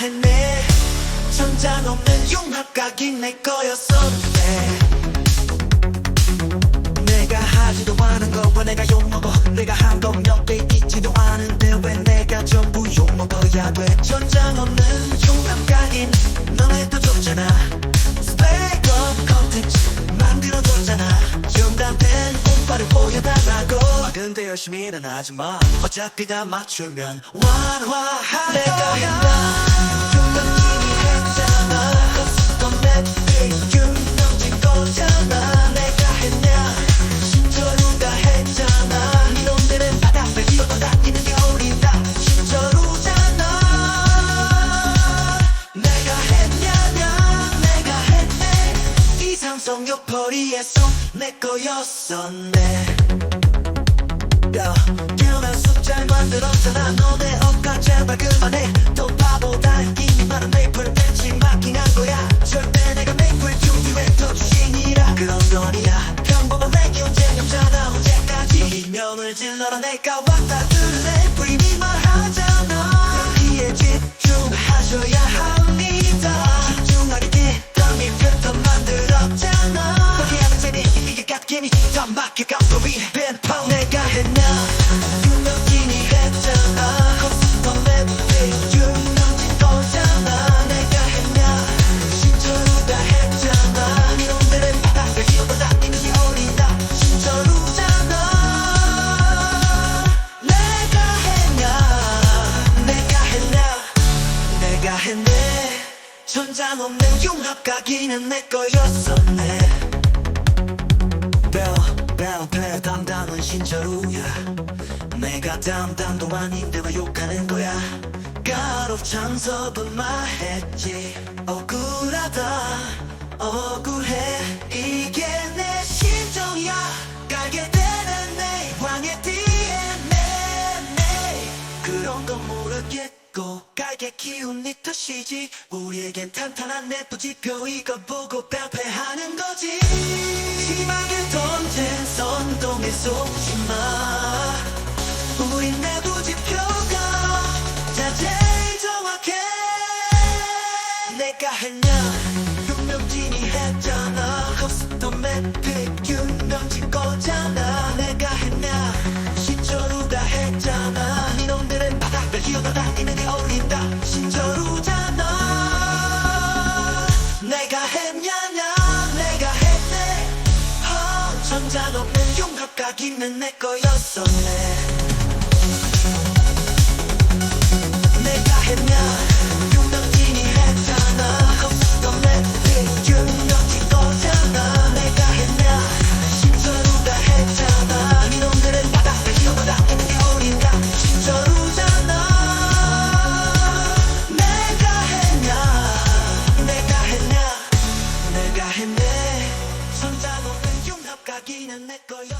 했네. 천잔 없는 융합각이 내 거였었네. 내가 하지도 않은 거와 내가 욕먹어. 내가 한거 몇개 있지도 않은데 왜 내가 전부 욕먹어야 돼? 천장 없는 융합각인 너네 또 줬잖아. 스펙업 컨텐츠 만들어줬잖아. 융단된 오빠를 보여다 근데 열심히 일어나지 마. 어차피 다 맞추면 완화할 내가 했네 이상성 욕벌이에서 내 거였었네 만들었잖아. 너네 억까 제발 그만해 또 바보다 이미 많은 메이플 벤치 마킹한 거야. 절대 내가 메이플 준비해 더 주신이라. 그런 거리야. 평범한 내 경쟁력잖아. 언제까지? 이면을 질러라. 내가 왔다 들으네 프리미만 하잖아. 여기에 집중하셔야 합니다. 집중하게 뒷담이 패턴 만들었잖아. 포기하는 재미 이게 갓김이 더 막혀가 소리 벤 했네 천장 없는 융합 가기는 내 거였었네. 벨, 벨, 벨 담당은 신저루야. 내가 담당도 아닌데 왜 욕하는 거야. 가로 창섭은 말했지. 억울하다 억울해. 이게 모르겠고 깔게 키운 네 탓이지. 우리에겐 탄탄한 내 부지표 이거 보고 발표하는 거지. 심하게 던진 선동에 속지 마. 우린 내 부지표가 자세히 정확해. 내가 했냐? 유명진이 했잖아. 컵스톤 맵픽 유명진 거잖아 바닥을 기어다 다니는 게 어린다. 신조루잖아. 내가 했냐냐? 내가 했네. 어, 천장 없는 융합 각이는 내 거였었네 Estoy